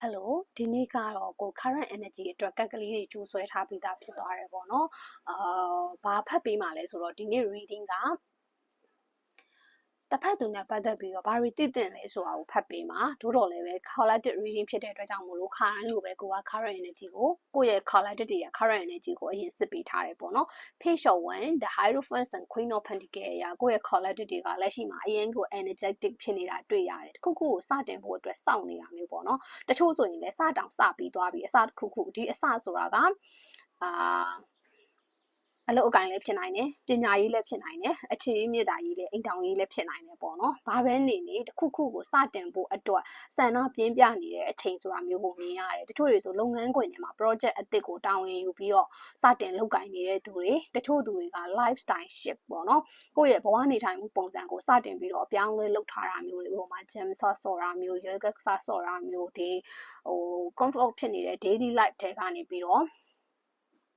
ဟယ်လိုဒီနေ့ကတော့ကို current energy အတွက်ကတ်ကလေးတွေကျိုးဆွဲထားပြီးသားဖြစ်သွားတယ်ပေါ့နော်အာဘာဖတ်ပေးမှလဲဆိုတော့ဒီနေ့ reading က တစ်ဖက်သူနဲ့ပတ်သက်ပြီးတော့ဘာတွေသိတင်လဲဆိုတာကိုဖတ်ပေးမှာတို့တော့လည်းပဲ collected reading ဖြစ်တဲ့အတွက်ကြောင့်မို့လို့ခါတိုင်းလိုပဲကိုက current energy ကိုကိုယ့်ရဲ့ collected တွေရဲ့ current energy ကိုအရင်စစ်ပေးထားတယ်ပေါ့နော် page of one the hierophant and queen of pentacle ရာကိုယ့်ရဲ့ collected တွေကလက်ရှိမှာအရင်ကို energetic ဖြစ်နေတာတွေ့ရတယ်တခုခုကိုစတင်ဖို့အတွက်စောင့်နေတာမျိုးပေါ့နော်တချို့ဆိုရင်လည်းစတောင်စပြီးသွားပြီအစတခုခုဒီအစဆိုတာကအာ အလုပ်အကင်လည်းဖြစ်နိုင်တယ်ပညာရေးလည်းဖြစ်နိုင်တယ်အခြေအမြင့်တာရေးလည်းအိမ်တောင်ရေးလည်းဖြစ်နိုင်တယ်ပေါ့နော်ဘာပဲနေနေတစ်ခုခုကိုစတင်ဖို့အတွက်စံတော့ပြင်းပြနေတဲ့အချိန်ဆိုတာမျိုးကိုမြင်ရတယ်တချို့တွေဆိုလုပ်ငန်းခွင်တွေမှာ project အသစ်ကိုတာဝန်ယူပြီးတော့စတင်လုပ်ကင်နေတဲ့သူတွေတချို့သူတွေက lifestyle shift ပေါ့နော်ကိုယ့်ရဲ့ဘဝနေထိုင်မှုပုံစံကိုစတင်ပြီးတော့အပြောင်းလဲလုပ်ထားတာမျိုးတွေပေါ့မှာ gym ဆော့ဆော့တာမျိုး yoga ဆော့တာမျိုးဒီဟို comfort ဖြစ်နေတဲ့ daily life တွေကနေပြီးတော့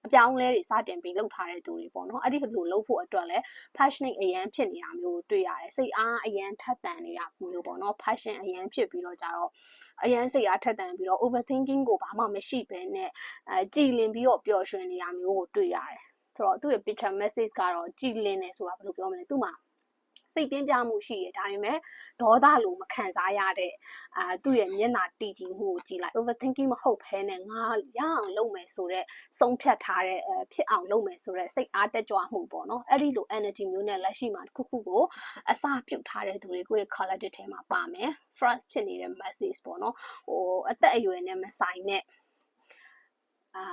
အပြောင်းလဲတွေစတင်ပြီးလုပ်ထားတဲ့သူတွေပေါ့နော်အဲ့ဒီလိုလုပ်ဖို့အတွက်လည်း passionate အရန်ဖြစ်နေတာမျိုးတွေ့ရတယ်စိတ်အားအရန်ထက်သန်နေတာမျိုးပေါ့နော် passion အရန်ဖြစ်ပြီးတော့ကြတော့အရန်စိတ်အားထက်သန်ပြီးတော့ overthinking ကိုဘာမှမရှိဘဲနဲ့အဲကြည်လင်ပြီးတော့ပျော်ရွှင်နေတာမျိုးကိုတွေ့ရတယ်ဆိုတော့သူ့ရဲ့ picture message ကတော့ကြည်လင်နေဆိုတာဘယ်လိုပြောမလဲသူ့မှာ စိတ်ပြင်းပြမှုရှိတယ်ဒါပေမဲ့ဒေါသလိုမခံစားရတဲ့အာသူ့ရဲ့မျက်နှာတည်ကြည်မှုကိုကြည့်လိုက် overthinking မဟုတ်ဘဲနဲ့ငါရအောင်လုပ်မယ်ဆိုတော့ဆုံးဖြတ်ထားတဲ့ဖြစ်အောင်လုပ်မယ်ဆိုတော့စိတ်အားတက်ကြွမှုပေါ့နော်အဲ့ဒီလို energy မျိုးနဲ့လက်ရှိမှာတစ်ခုခုကိုအစပြုတ်ထားတဲ့သူတွေကိုရဲ့ collective ထဲမှာပါမယ် first ဖြစ်နေတဲ့ message ပေါ့နော်ဟိုအသက်အရွယ်နဲ့မဆိုင်တဲ့အာ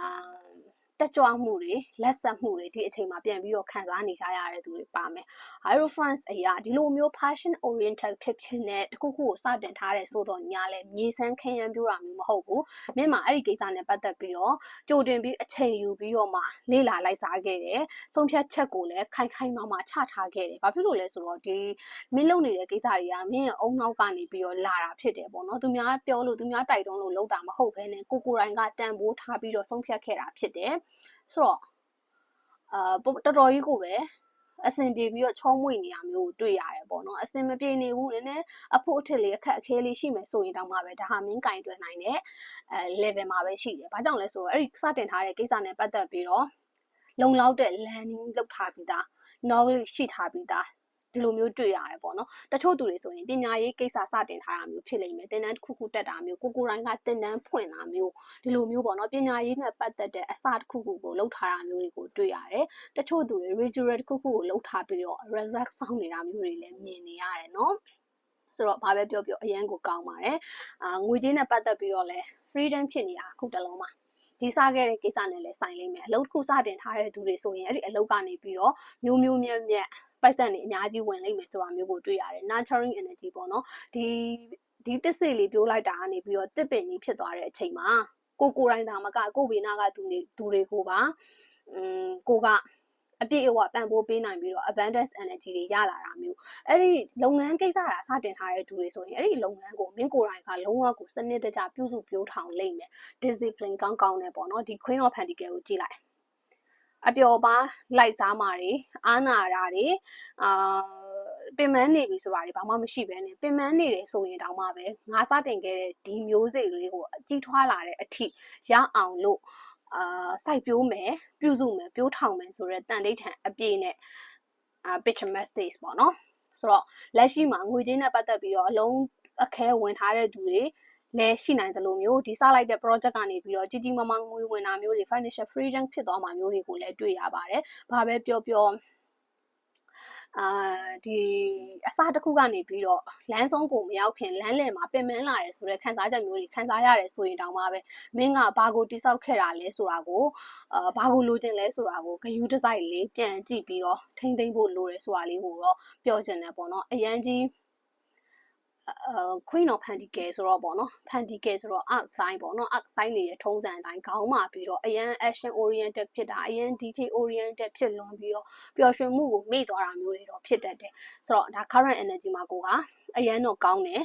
တက်ကြွမှုတွေလက်ဆက်မှုတွေဒီအချိန်မှာပြန်ပြီးတော့ခံစားနေကြရတဲ့သူတွေပါမယ် Hierophants အရာဒီလိုမျိုး passion oriented ဖြစ်ဖြစ်နဲ့တခုခုကိုစတင်ထားတဲ့ဆိုတော့ညာလဲမြေဆန်းခင်းရန်ပြတာမျိုးမဟုတ်ဘူးမင်းမှာအဲ့ဒီကိစ္စနဲ့ပတ်သက်ပြီးတော့ကြိုတင်ပြီးအချိန်ယူပြီးတော့မှလေ့လာလိုက်စားခဲ့တယ်ဆုံးဖြတ်ချက်ကိုလည်းခိုင်ခိုင်မာမာချထားခဲ့တယ်ဘာဖြစ်လို့လဲဆိုတော့ဒီမင်းလုပ်နေတဲ့ကိစ္စတွေကမင်းရဲ့အုံနောက်ကနေပြီးတော့လာတာဖြစ်တယ်ပေါ့နော်သူများပြောလို့သူများတိုက်တွန်းလို့လုပ်တာမဟုတ်ဘဲနဲ့ကိုကိုရိုင်းကတန်ဖိုးထားပြီးတော့ဆုံးဖြတ်ခဲ့တာဖြစ်တယ်ဆိုတော့အာတော်တော်ကြီးကိုပဲအဆင်ပြေပြီးတော့ချောမွေ့နေတာမျိုးကိုတွေ့ရတယ်ပေါ့နော်အဆင်မပြေနေဘူးနည်းနည်းအဖို့အထစ်လေးအခက်အခဲလေးရှိမယ်ဆိုရင်တောင်မှပဲဒါဟာမင်းကင်တွယ်နိုင်တဲ့အဲ level မှာပဲရှိတယ်။ဘာကြောင့်လဲဆိုတော့အဲ့ဒီစတင်ထားတဲ့ကိစ္စနဲ့ပတ်သက်ပြီးတော့လုံလောက်တဲ့ learning လုပ်ထားပြီးသား knowledge ရှိထားပြီးသား ဒီလိုမျိုးတွေ့ရတယ်ပေါ့နော်တချို့သူတွေဆိုရင်ပညာရေးကိစ္စစတင်ထားတာမျိုးဖြစ်လိမ့်မယ်သင်တန်းတစ်ခုခုတက်တာမျိုးကိုကိုတိုင်းကသင်တန်းဖွင့်တာမျိုးဒီလိုမျိုးပေါ့နော်ပညာရေးနဲ့ပတ်သက်တဲ့အစတစ်ခုခုကိုလုပ်ထားတာမျိုးတွေကိုတွေ့ရတယ်တချို့သူတွေ ritual တစ်ခုခုကိုလုပ်ထားပြီးတော့ result စောင့်နေတာမျိုးတွေလည်းမြင်နေရတယ်နော်ဆိုတော့ဘာပဲပြောပြောအရန်ကိုကောင်းပါတယ်အာငွေကြေးနဲ့ပတ်သက်ပြီးတော့လဲ freedom ဖြစ်နေတာအခုတလုံးမှာဒီစားခဲ့တဲ့ကိစ္စနဲ့လည်းဆိုင်လိမ့်မယ်အလုပ်တစ်ခုစတင်ထားတဲ့သူတွေဆိုရင်အဲ့ဒီအလုပ်ကနေပြီးတော့မျိုးမျိုးမြတ်မြတ် ပိုက်ဆံတွေအများကြီးဝင်လိမ့်မယ်ဆိုတာမျိုးကိုတွေ့ရတယ် nurturing energy ပေါ့နော်ဒီဒီတစ်စိလေးပြိုးလိုက်တာကနေပြီးတော့တစ်ပင်ကြီးဖြစ်သွားတဲ့အချိန်မှာကိုကိုတိုင်းသာမကကိုဘေနာကသူတွေသူတွေကိုပါอืมကိုကအပြည့်အဝပံ့ပိုးပေးနိုင်ပြီးတော့ abundance energy တွေရလာတာမျိုးအဲ့ဒီလုပ်ငန်းကိစ္စတာစတင်ထားတဲ့သူတွေဆိုရင်အဲ့ဒီလုပ်ငန်းကိုမင်းကိုယ်တိုင်ကလုံးဝကိုစနစ်တကျပြုစုပြောထောင်လိမ့်မယ် discipline ကောင်းကောင်းနဲ့ပေါ့နော်ဒီ Queen of Pentacles ကိုကြည့်လိုက် အပျော်ပါလိုက်စားမာတွေအားနာတာတွေအာပင်မနေပြီဆိုတာတွေဘာမှမရှိဘဲနဲ့ပင်မနေတယ်ဆိုရင်တောင်မှပဲငါစတင်ခဲ့တဲ့ဒီမျိုးစိတ်လေးကိုအကြီးထွားလာတဲ့အထိရအောင်လို့အာစိုက်ပျိုးမယ်ပြုစုမယ်ပြိုးထောင်မယ်ဆိုတဲ့တန်ဋိဌာန်အပြည့်နဲ့အာ picture message ပေါ့နော်ဆိုတော့လက်ရှိမှာငွေကြေးနဲ့ပတ်သက်ပြီးတော့အလုံးအခဲဝင်ထားတဲ့သူတွေ လည်းရှိနိုင်သလိုမျိုးဒီစလိုက်တဲ့ project ကနေပြီးတော့ကြီးကြီးမားမားငွေဝင်တာမျိုးတွေ financial freedom ဖြစ်သွားမှာမျိုးတွေကိုလည်းတွေ့ရပါတယ်။ဘာပဲပြောပြောအာဒီအစားတစ်ခုကနေပြီးတော့လမ်းဆုံးကိုမရောက်ခင်လမ်းလည်မှာပင်ပန်းလာတယ်ဆိုတဲ့ခံစားချက်မျိုးတွေခံစားရတယ်ဆိုရင်တောင်မှပဲမင်းကဘာကိုတိဆောက်ခဲ့တာလဲဆိုတာကိုအာဘာကိုလိုချင်လဲဆိုတာကိုဂယူးဒီဇိုင်းလေးပြန်ကြည့်ပြီးတော့ထိမ့်သိမ့်ဖို့လိုတယ်ဆိုတာလေးကိုတော့ပြောချင်တယ်ပေါ့နော်အရန်ကြီးအာ Queen of Pentacles ဆိုတော့ပေါ့နော် Pentacles ဆိုတော့ arc sign ပေါ့နော် arc sign တွေရဲ့ထုံးစံအတိုင်းခေါင်းမှာပြီးတော့အရန် action oriented ဖြစ်တာအရန် detail oriented ဖြစ်လွန်ပြီးတော့ပျော်ရွှင်မှုကိုမေ့သွားတာမျိုးတွေတော့ဖြစ်တတ်တယ်ဆိုတော့ဒါ current energy မှာကိုကအရန်တော့ကောင်းတယ်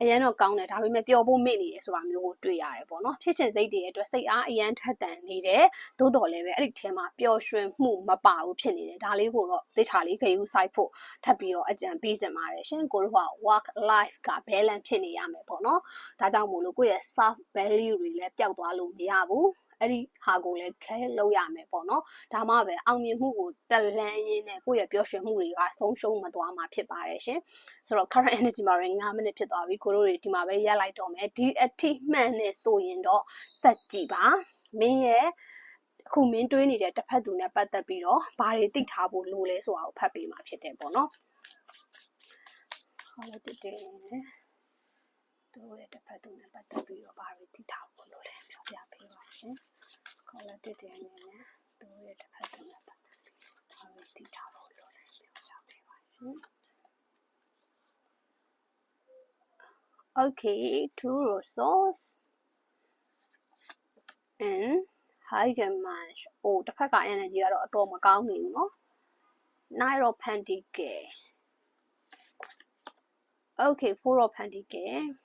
အရန်တော့ကောင်းတယ်ဒါပေမဲ့ပျော်ဖို့မေ့နေတယ်ဆိုတာမျိုးကိုတွေ့ရတယ်ပေါ့နော်ဖြစ်ချင်စိတ်တွေရဲ့အတွက်စိတ်အားအရန်ထက်သန်နေတယ်သို့တော်လည်းပဲအဲ့ဒီထဲမှာပျော်ရွှင်မှုမပါဘူးဖြစ်နေတယ်ဒါလေးကိုတော့သိချာလေးဂရုစိုက်ဖို့ထပ်ပြီးတော့အကြံပေးချင်ပါတယ်ရှင်ကိုတို့က work life က balance ဖြစ်နေရမယ်ပေါ့နော်ဒါကြောင့်မို့လို့ကိုယ့်ရဲ့ self value တွေလည်းပျောက်သွားလို့မရဘူး အဲ့ဒီဟာကိုလည်းခဲလုပ်ရမယ်ပေါ့နော်ဒါမှပဲအောင်မြင်မှုကိုတက်လန်းရင်းနဲ့ကိုယ့်ရဲ့ပျော်ရွှင်မှုတွေကဆုံးရှုံးမသွားမှာဖြစ်ပါတယ်ရှင်ဆိုတော့ current energy မှာရင်9မိနစ်ဖြစ်သွားပြီကိုတို့တွေဒီမှာပဲရက်လိုက်တော့မယ်ဒီအထိမှန်နေဆိုရင်တော့စက်ကြည့်ပါမင်းရဲ့အခုမင်းတွေးနေတဲ့တစ်ဖက်သူနဲ့ပတ်သက်ပြီးတော့ဘာတွေသိထားဖို့လိုလဲဆိုတာကိုဖတ်ပေးမှာဖြစ်တယ်ပေါ့နော်ဟောလိုက်တဲ့တဲ့တို့ရဲ့တစ်ဖက်သူနဲ့ပတ်သက်ပြီးတော့ဘာတွေသိထားဖို့လိုလဲပြောပြပေးပါ ရှင်ခေါ်လိုက်တဲ့တဲ့အနေနဲ့တို့ရဲ့တစ်ဖက်သူနဲ့ပတ်သက်ပြီးဘာတွေသိထားဖို့လိုလဲပြောပြပေးပါရှင် Okay, two roses and Heigemann. အိုတစ်ဖက်က energy ကတော့အတော်မကောင်းနေဘူးเนาะ Nine of Pentacles. Okay, Four of Pentacles.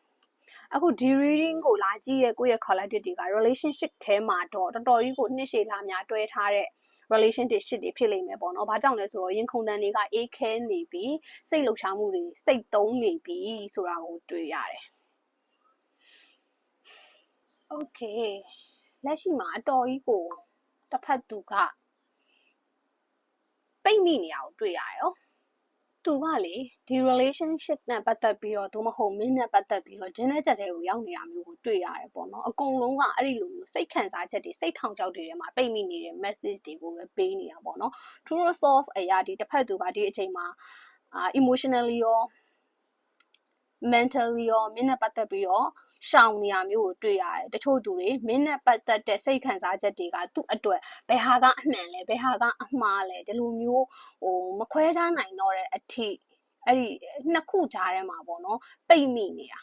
အခုဒီ reading ကိုလာကြည့်ရဲ့ကိုယ့်ရဲ့ collective တွေက relationship ထဲမှာတော့တော်တော်ကြီးကိုနှစ်ရှည်လာများတွဲထားတဲ့ relationship တွေဖြစ်လိမ့်မယ်ပေါ့နော်။ဘာကြောင့်လဲဆိုတော့ရင်ခုန်တန်တွေကအေးခဲနေပြီးစိတ်လှုပ်ရှားမှုတွေစိတ်သုံးနေပြီးဆိုတာကိုတွေ့ရတယ်။ Okay လက်ရှိမှာအတော်ကြီးကိုတစ်ဖက်သူကပိတ်မိနေအောင်တွေ့ရတယ်ရော။ သူကလေဒီ relationship နဲ့ပတ်သက်ပြီးတော့သို့မဟုတ်မင်းနဲ့ပတ်သက်ပြီးတော့ဂျင်းတဲ့ချက်တွေကိုရောက်နေတာမျိုးကိုတွေ့ရတယ်ပေါ့နော်အကုန်လုံးကအဲ့ဒီလိုမျိုးစိတ်ခံစားချက်တွေစိတ်ထောင်ချောက်တွေထဲမှာပိတ်မိနေတဲ့ message တွေကိုပဲပေးနေတာပေါ့နော် true source အရာဒီတစ်ဖက်သူကဒီအချိန်မှာအာ emotionally ရော mentally ရောမင်းနဲ့ပတ်သက်ပြီးတော့ ရှောင်နေရမျိုးကိုတွေ့ရတယ်တချို့သူတွေမင်းနဲ့ပတ်သက်တဲ့စိတ်ခံစားချက်တွေကသူ့အတွက်ဘယ်ဟာကအမှန်လဲဘယ်ဟာကအမှားလဲဒီလိုမျိုးဟိုမခွဲခြားနိုင်တော့တဲ့အထိအဲ့ဒီနှစ်ခုကြားထဲမှာပေါ့နော်ပိတ်မိနေတာ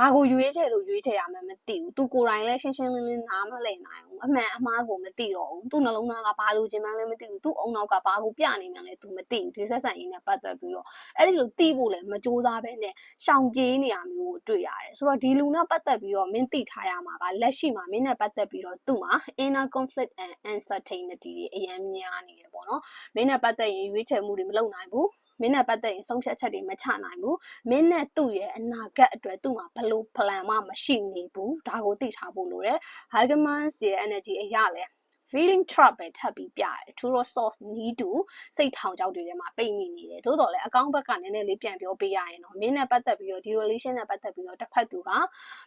ဘာကိုရွေးချယ်လို့ရွေးချယ်ရမှန်းမသိဘူး။ तू ကိုယ်တိုင်လည်းရှင်းရှင်းလင်းလင်းနားမလည်နိုင်ဘူး။အမှန်အမှားကိုမသိတော့ဘူး။ तू နှလုံးသားကဘာလိုချင်မှန်းလည်းမသိဘူး။ तू အုံနောက်ကဘာကိုပြနေမှန်းလည်း तू မသိဘူး။ဒီဆက်ဆံရေးနဲ့ပတ်သက်ပြီးတော့အဲ့ဒီလိုသိဖို့လည်းမကြိုးစားဘဲနဲ့ရှောင်ပြေးနေရမျိုးကိုတွေ့ရတယ်။ဆိုတော့ဒီလူနဲ့ပတ်သက်ပြီးတော့မင်းသိထားရမှာကလက်ရှိမှာမင်းနဲ့ပတ်သက်ပြီးတော့သူ့မှာ inner conflict and uncertainty တွေအများများနေတယ်ပေါ့နော်။မင်းနဲ့ပတ်သက်ရင်ရွေးချယ်မှုတွေမလုပ်နိုင်ဘူး။ မင်းနဲ့ပတ်သက်ရင်ဆုံးဖြတ်ချက်တွေမချနိုင်ဘူးမင်းနဲ့သူ့ရဲ့အနာဂတ်အတွက်သူ့မှာဘယ်လို plan မှမရှိနေဘူးဒါကိုသိထားဖို့လိုတယ် Hageman's ရဲ့ energy အရာလဲ feeling trap ပဲထပ်ပြီးပြတယ် true source need to စိတ်ထောင်ကြောက်တွေထဲမှာပိတ်မိနေတယ်သို့တော်လည်းအကောင့်ဘက်ကနည်းနည်းလေးပြန်ပြောပေးရရင်တော့မင်းနဲ့ပတ်သက်ပြီးတော့ဒီ relation နဲ့ပတ်သက်ပြီးတော့တစ်ဖက်သူက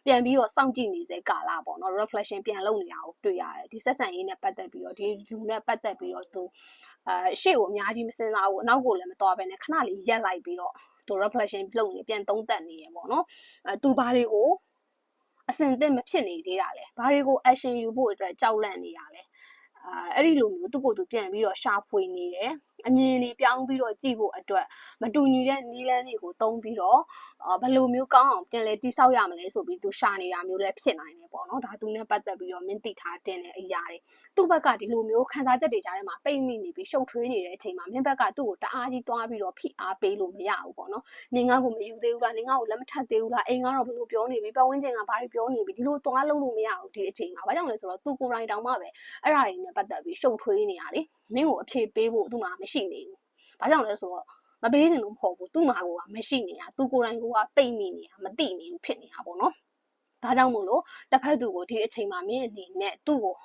ပြန်ပြီးတော့စောင့်ကြည့်နေစေကာလပေါ့နော် reflection ပြန်လုပ်နေတာကိုတွေ့ရတယ်ဒီဆက်ဆံရေးနဲ့ပတ်သက်ပြီးတော့ဒီလူနဲ့ပတ်သက်ပြီးတော့သူအဲရှေ့ကိုအများကြီးမစင်စားဘူးအနောက်ကိုလည်းမသွားဘဲနဲ့ခဏလေးရက်လိုက်ပြီးတော့သူ reflection လုပ်နေပြန်သုံးသပ်နေရပေါ့နော်အဲသူဘာတွေကိုအစင်သင့်မဖြစ်နေသေးတာလဲဘာတွေကို action ယူဖို့အတွက်ကြောက်လန့်နေရလဲ အာအဲ့ဒီလိုမျိုးသူ့ကိုယ်သူပြန်ပြီးတော့ရှာဖွေနေတယ်အမြင်လေးပြောင်းပြီးတော့ကြည့်ဖို့အတွက်မတူညီတဲ့နီးလန်းတွေကိုသုံးပြီးတော့ ဘယ်လိုမျိုးကောင်းအောင်ပြန်လဲတိဆောက်ရမလဲဆိုပြီးသူရှာနေတာမျိုးလည်းဖြစ်နိုင်တယ်ပေါ့နော်ဒါသူနဲ့ပတ်သက်ပြီးတော့မင်းသိထားတင်တဲ့အရာတွေသူ့ဘက်ကဒီလိုမျိုးခံစားချက်တွေကြားထဲမှာပိတ်မိနေပြီးရှုပ်ထွေးနေတဲ့အချိန်မှာမင်းဘက်ကသူ့ကိုတအားကြီးတွားပြီးတော့ဖိအားပေးလို့မရဘူးပေါ့နော်နင်ငါ့ကိုမယူသေးဘူးလားနင်ငါ့ကိုလက်မထပ်သေးဘူးလားအိမ်ကတော့ဘယ်လိုပြောနေပြီပတ်ဝန်းကျင်ကဘာတွေပြောနေပြီဒီလိုတွားလို့လို့မရဘူးဒီအချိန်မှာဘာကြောင့်လဲဆိုတော့သူကိုယ်တိုင်တောင်မှပဲအဲ့ဒါတွေနဲ့ပတ်သက်ပြီးရှုပ်ထွေးနေရလေမင်းကိုအဖြေပေးဖို့သူ့မှာမရှိနေဘူး။ဘာကြောင့်လဲဆိုတော့ မပေးချင်လို့မဟုတ်ဘူးသူ့မှာကမရှိနေတာသူကိုယ်တိုင်ကပိတ်မိနေတာမသိနေဘူးဖြစ်နေတာပေါ့နော်။ဒါကြောင့်မို့လို့တစ်ဖက်သူကိုဒီအချိန်မှာမင်းအနေနဲ့သူ့ကို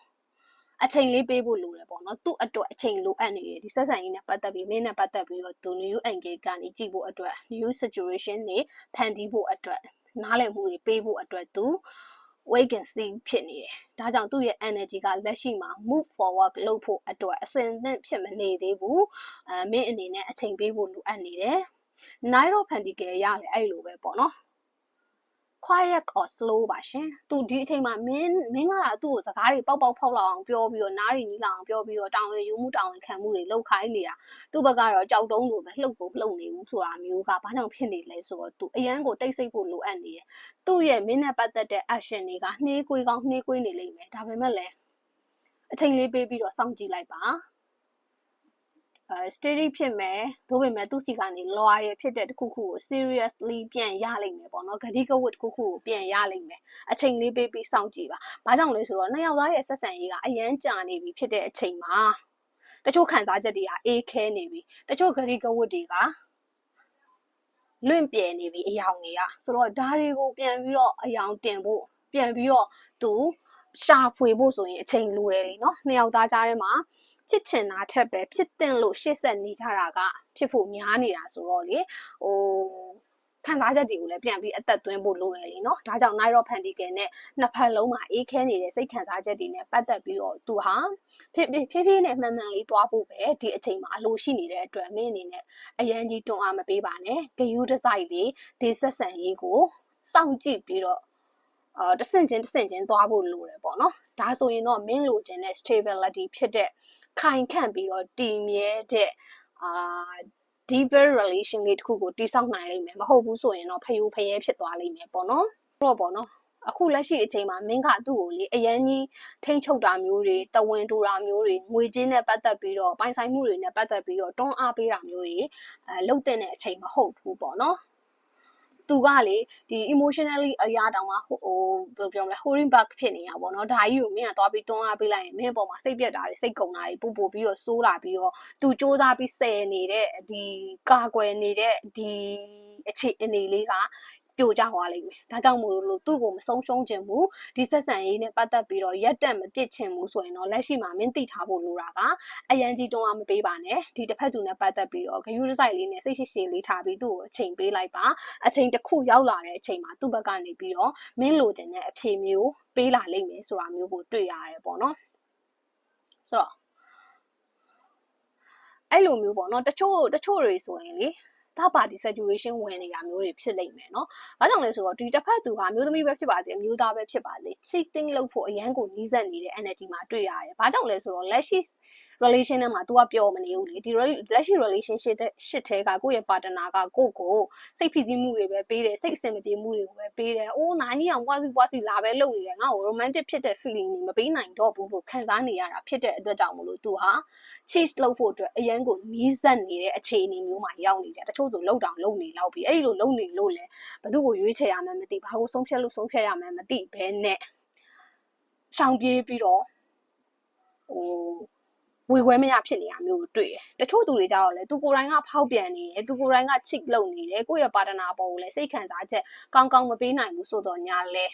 အချိန်လေးပေးဖို့လိုတယ်ပေါ့နော်သူ့အတွက်အချိန်လိုအပ်နေတယ်ဒီဆက်ဆံရေးနဲ့ပတ်သက်ပြီးမင်းနဲ့ပတ်သက်ပြီးတော့သူ new engage ကနေကြည့်ဖို့အတွက် new situation တွေဖန်တီးဖို့အတွက်နားလည်မှုတွေပေးဖို့အတွက်သူ vacancy ဖြစ်နေတယ်။ဒါကြောင့်သူ့ရဲ့ energy ကလက်ရှိမှာ move forward လုပ်ဖို့အတွက်အစဉ်အသင့်ဖြစ်မနေသေးဘူး။အဲမင်းအနေနဲ့အချိန်ပေးဖို့လိုအပ်နေတယ်။ Nine of Pentacles ရတယ်အဲ့လိုပဲပေါ့နော်။ quiet or slow ပါရှင်သူဒီအချိန်မှာမင်းမင်းကသူ့ကိုစကားတွေပေါက်ပေါက်ဖောက်လောက်အောင်ပြောပြီးတော့နားရီနီးလောက်အောင်ပြောပြီးတော့တောင်းရင်ယူမှုတောင်းရင်ခံမှုတွေလောက်ခိုင်းနေတာသူ့ဘက်ကတော့ကြောက်တုံးလိုပဲလှုပ်ကိုလှုပ်နေဘူးဆိုတာမျိုးကဘာကြောင့်ဖြစ်နေလဲဆိုတော့သူအရန်ကိုတိတ်ဆိတ်ဖို့လိုအပ်နေတယ်သူ့ရဲ့မင်းနဲ့ပတ်သက်တဲ့ action တွေကနှေးကွေးကောင်းနှေးကွေးနေလိမ့်မယ်ဒါပေမဲ့လည်းအချိန်လေးပေးပြီးတော့စောင့်ကြည့်လိုက်ပါအဲ steady ဖြစ်မယ်သို့ပေမဲ့သူ့စီကနေ loyal ဖြစ်တဲ့တခုခုကို seriously ပြန်ရလိမ့်မယ်ပေါ့နော်ဂတိကဝတ်တခုခုကိုပြန်ရလိမ့်မယ်အချိန်လေးပေးပြီးစောင့်ကြည့်ပါဘာကြောင့်လဲဆိုတော့နှစ်ယောက်သားရဲ့ဆက်ဆံရေးကအရန်ကြာနေပြီဖြစ်တဲ့အချိန်မှာတချို့ခံစားချက်တွေကအေးခဲနေပြီတချို့ဂတိကဝတ်တွေကလွင့်ပြဲနေပြီအယောင်တွေကဆိုတော့ဓာတွေကိုပြန်ပြီးတော့အယောင်တင်ဖို့ပြန်ပြီးတော့သူရှာဖွေဖို့ဆိုရင်အချိန်လိုတယ်လေနော်နှစ်ယောက်သားကြားထဲမှာ ဖြစ်ချင်တာထက်ပဲဖြစ်တင်လို့ရှေ့ဆက်နေကြတာကဖြစ်ဖို့များနေတာဆိုတော့လေဟိုခံစားချက်တွေကိုလည်းပြန်ပြီးအသက်သွင်းဖို့လိုတယ်လीနော်ဒါကြောင့် Nairo Panthikel နဲ့နှစ်ဖက်လုံးမှာအေးခဲနေတဲ့စိတ်ခံစားချက်တွေနဲ့ပတ်သက်ပြီးတော့သူဟာဖြည်းဖြည်းဖြည်းနဲ့မှန်မှန်လေးသွားဖို့ပဲဒီအချိန်မှာအလိုရှိနေတဲ့အတွက်မင်းအနေနဲ့အရန်ကြီးတွန်းအားမပေးပါနဲ့ဂယူးဒီဇိုက်လေးဒီဆက်ဆံရေးကိုစောင့်ကြည့်ပြီးတော့အာတဆင့်ချင်းတဆင့်ချင်းသွားဖို့လိုတယ်ပေါ့နော်ဒါဆိုရင်တော့မင်းလိုချင်တဲ့ stability ဖြစ်တဲ့ ခိုင်ခန့်ပြီးတော့တည်မြဲတဲ့အာ deeper relation လေးတစ်ခုကိုတိစောက်နိုင်လိမ့်မယ်မဟုတ်ဘူးဆိုရင်တော့ဖယိုဖယဲဖြစ်သွားလိမ့်မယ်ပေါ့နော်တော့ပေါ့နော်အခုလက်ရှိအချိန်မှာမင်းကသူ့ကိုလေအရန်ကြီးထိမ့်ချုပ်တာမျိုးတွေတဝင်းတူတာမျိုးတွေငွေချင်းနဲ့ပတ်သက်ပြီးတော့ပိုင်ဆိုင်မှုတွေနဲ့ပတ်သက်ပြီးတော့တွန်းအားပေးတာမျိုးတွေအဲလုတ်တဲ့အချိန်မဟုတ်ဘူးပေါ့နော် သူကလေဒီ emotionally အရာတောင်မှဟိုဘယ်လိုပြောမလဲ holding back ဖြစ်နေတာပေါ့နော်ဒါကြီးကိုမင်းကသွားပြီးတွန်းအားပေးလိုက်ရင်မင်းပေါ်မှာစိတ်ပြက်တာတွေစိတ်ကုန်တာတွေပူပူပြီးတော့စိုးလာပြီးတော့သူစ조사ပြီးဆယ်နေတဲ့ဒီကာကွယ်နေတဲ့ဒီအခြေအနေလေးက ပြိုကျသွားလိမ့်မယ်။ဒါကြောင့်မို့လို့သူ့ကိုမဆုံးရှုံးခြင်းဘူးဒီဆက်ဆံရေးနဲ့ပတ်သက်ပြီးတော့ရက်တက်မပစ်ခြင်းဘူးဆိုရင်တော့လက်ရှိမှာမင်းသိထားဖို့လိုတာကအရန်ကြီးတွန်းအားမပေးပါနဲ့ဒီတစ်ဖက်သူနဲ့ပတ်သက်ပြီးတော့ဂယူးဆိုင်လေးနဲ့စိတ်ရှိရှိလေးထားပြီးသူ့ကိုအချိန်ပေးလိုက်ပါအချိန်တစ်ခုရောက်လာတဲ့အချိန်မှာသူ့ဘက်ကနေပြီးတော့မင်းလိုချင်တဲ့အဖြေမျိုးပေးလာလိမ့်မယ်ဆိုတာမျိုးကိုတွေ့ရတယ်ပေါ့နော်ဆိုတော့အဲ့လိုမျိုးပေါ့နော်တချို့တချို့တွေဆိုရင်လေ third party saturation ဝင်နေတာမျိုးတွေဖြစ်လိမ့်မယ်နော်။ဘာကြောင့်လဲဆိုတော့ဒီတစ်ဖက်သူဟာမျိုးသမီးပဲဖြစ်ပါစေအမျိုးသားပဲဖြစ်ပါစေ cheating လုပ်ဖို့အရန်ကိုနှီးစက်နေတဲ့ energy မှာတွေ့ရတယ်။ဘာကြောင့်လဲဆိုတော့လက်ရှိ relation ထဲမှာ तू ကပျော်မနေဘူးလေဒီ လက်ရှိ relationship တဲ့ shit ထဲကကိုယ့်ရဲ့ partner ကကိုယ့်ကိုစိတ်ဖိစီးမှုတွေပဲပေးတယ်စိတ်အဆင်မပြေမှုတွေကိုပဲပေးတယ်အိုးနာကြီးအောင်ပွားစီပွားစီလာပဲလုပ်နေတယ်ငါ့ကို romantic ဖြစ်တဲ့ feeling တွေမပေးနိုင်တော့ဘူးလို့ခံစားနေရတာဖြစ်တဲ့အတွက်ကြောင့်မလို့ तू ဟာ cheese လုပ်ဖို့အတွက်အရန်ကိုနီးစပ်နေတဲ့အခြေအနေမျိုးမှာရောက်နေတယ်တချို့ဆိုလှုပ်တောင်လှုပ်နေလောက်ပြီအဲ့ဒီလိုလှုပ်နေလို့လဲဘသူ့ကိုရွေးချယ်ရမှန်းမသိဘာကိုဆုံးဖြတ်လို့ဆုံးဖြတ်ရမှန်းမသိဘဲနဲ့ရှောင်ပြေးပြီးတော့ဟို ဝေခွဲမရဖြစ်နေတာမျိုးကိုတွေ့တယ်။တချို့သူတွေကြတော့လေသူကိုယ်တိုင်ကဖောက်ပြန်နေတယ်။သူကိုယ်တိုင်ကချစ်လုံနေတယ်။ကိုယ့်ရဲ့ပါတနာပေါ်ကိုလည်းစိတ်ခံစားချက်ကောင်းကောင်းမပေးနိုင်ဘူးဆိုတော့ညာလဲ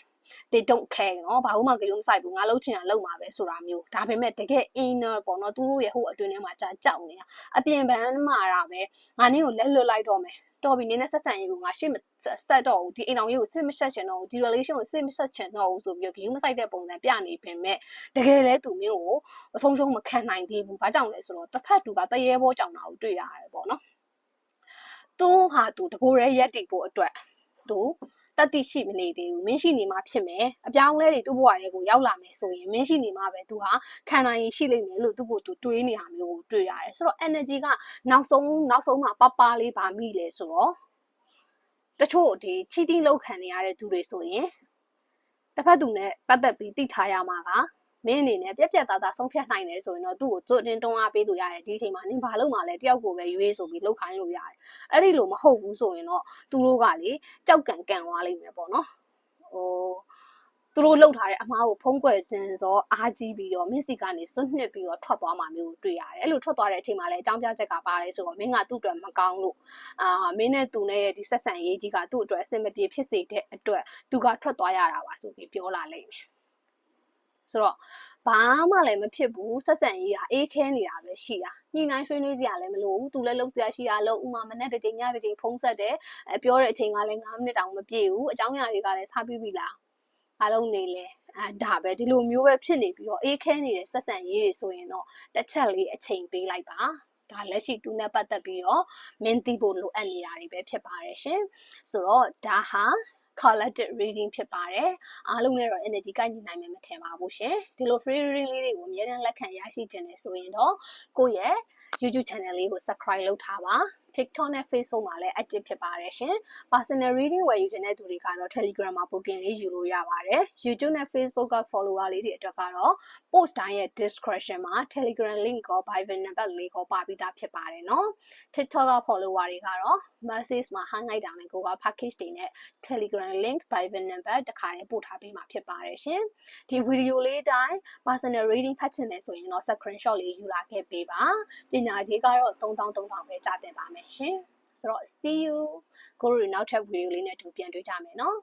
they don't care เนาะဘာလို့မှကြုံမဆိုင်ဘူးငါလှုပ်ချင်တာလှုပ်မှာပဲဆိုတာမျိုးဒါပေမဲ့တကယ် inner ပေါ့နော်သူတို့ရဲ့ဟိုအတွင်းထဲမှာကြာကြောက်နေတာအပြင်ဘန်းမှာတာပဲငါနင်းကိုလက်လွတ်လိုက်တော့မယ် တော်ပြီနင်းနဲ့ဆက်ဆံရေးကိုငါရှေ့မဆက်တော့ဘူးဒီအိမ်အောင်ရေးကိုစစ်မဆက်ချင်တော့ဘူးဒီ relation ကိုစစ်မဆက်ချင်တော့ဘူးဆိုပြီးတော့ဂယူးမဆိုင်တဲ့ပုံစံပြနေပင်မဲ့တကယ်လဲသူမျိုးကိုအဆုံးရှုံးမခံနိုင်သေးဘူးဘာကြောင့်လဲဆိုတော့တစ်ဖက်သူကတရေဘောကြောင်တာကိုတွေ့ရတယ်ပေါ့နော်သူဟာသူတကိုယ်ရဲရက်တည်ဖို့အတွက်သူ တတိရှိမနေသေးဘူးမင်းရှိနေမှဖြစ်မယ်အပြောင်းလဲတွေသူ့ဘဝတွေကိုရောက်လာမယ်ဆိုရင်မင်းရှိနေမှပဲသူဟာခံနိုင်ရင်ရှိလိမ့်မယ်လို့သူ့ကိုသူတွေးနေတာမျိုးကိုတွေ့ရတယ်ဆိုတော့ energy ကနောက်ဆုံးနောက်ဆုံးမှာပပလေးပါမိလဲဆိုတော့တချို့ဒီ cheating လုပ်ခံနေရတဲ့သူတွေဆိုရင်တစ်ဖက်သူနဲ့ပတ်သက်ပြီးသိထားရမှာက မင်းအနေနဲ့ပြက်ပြက်သားသားဆုံးဖြတ်နိုင်တယ်ဆိုရင်တော့သူ့ကိုကြိုတင်တွန်းအားပေးလို့ရတယ်ဒီအချိန်မှာနင်ဘာလုပ်မှလဲတယောက်ကိုပဲရွေးဆိုပြီးလောက်ခိုင်းလို့ရတယ်အဲ့ဒီလိုမဟုတ်ဘူးဆိုရင်တော့သူတို့ကလေကြောက်ကန်ကန်သွားလိမ့်မယ်ပေါ့နော်ဟိုသူတို့လှုပ်ထားတဲ့အမားကိုဖုံးကွယ်ခြင်းသောအားကြီးပြီးတော့မင်းစီကနေစွန့်နှစ်ပြီးတော့ထွက်သွားမှမျိုးတွေ့ရတယ်အဲ့လိုထွက်သွားတဲ့အချိန်မှာလည်းအကြောင်းပြချက်ကပါလဲဆိုတော့မင်းကသူ့အတွက်မကောင်းလို့အာမင်းနဲ့သူနဲ့ဒီဆက်ဆံရေးကြီးကသူ့အတွက်အဆင်မပြေဖြစ်စေတဲ့အတွက်သူကထွက်သွားရတာပါဆိုပြီးပြောလာလိမ့်မယ် ဆိုတော့ဘာမှလည်းမဖြစ်ဘူးဆက်ဆံရေးကအေးခဲနေတာပဲရှိတာညှိနှိုင်းဆွေးနွေးစရာလည်းမလိုဘူးသူလည်းလုပ်စရာရှိတာလို့ဥမာမနဲ့တစ်ချိန်ညတစ်ချိန်ဖုံးဆက်တယ်အဲပြောတဲ့အချိန်ကလည်း9မိနစ်တောင်မပြည့်ဘူးအကြောင်းအရာတွေကလည်းစားပြီးပြီလားအားလုံးနေလဲအဲဒါပဲဒီလိုမျိုးပဲဖြစ်နေပြီးတော့အေးခဲနေတဲ့ဆက်ဆံရေးတွေဆိုရင်တော့တစ်ချက်လေးအချိန်ပေးလိုက်ပါဒါလက်ရှိသူနဲ့ပတ်သက်ပြီးတော့မင်းသိဖို့လိုအပ်နေတာတွေပဲဖြစ်ပါတယ်ရှင်ဆိုတော့ဒါဟာ collected reading ဖြစ်ပါတယ်အားလုံးနဲ့တော့ energy ကိုက်ညီနိုင်မယ်မထင်ပါဘူးရှင်ဒီလို free reading လေးတွေကိုအများနဲ့လက်ခံရရှိခြင်းနဲ့ဆိုရင်တော့ကိုယ့်ရဲ့ YouTube channel လေးကို subscribe လုပ်ထားပါ TikTok နဲ့ Facebook မှာလည်း active ဖြစ်ပါတယ်ရှင် personal reading ဝယ်ယူချင်တဲ့သူတွေကတော့ Telegram မှာ booking လေးယူလို့ရပါတယ် YouTube နဲ့ Facebook က follower လေးတွေအတွက်ကတော့ post တိုင်းရဲ့ description မှာ Telegram link ကို Bible နံပါတ်လေးကိုပါပြီးသားဖြစ်ပါတယ်နော် TikTok က follower တွေကတော့ message မှာ hang လိုက်တာနဲ့ကိုက package တွေနဲ့ Telegram link Bible နံပါတ်တစ်ခါလေးပို့ထားပေးမှာဖြစ်ပါတယ်ရှင်ဒီဗီဒီယိုလေးတိုင်း personal reading ဖတ်ချင်တယ်ဆိုရင်တော့ screenshot လေးယူလာခဲ့ပေးပါပညာကြီးကတော့3300ပဲကြာတင်ပါမယ်ရှင်ဆိုတော့ see you ကိုရီနောက်ထပ်ဗီဒီယိုလေးနဲ့တူပြန်တွေ့ကြမယ်နော်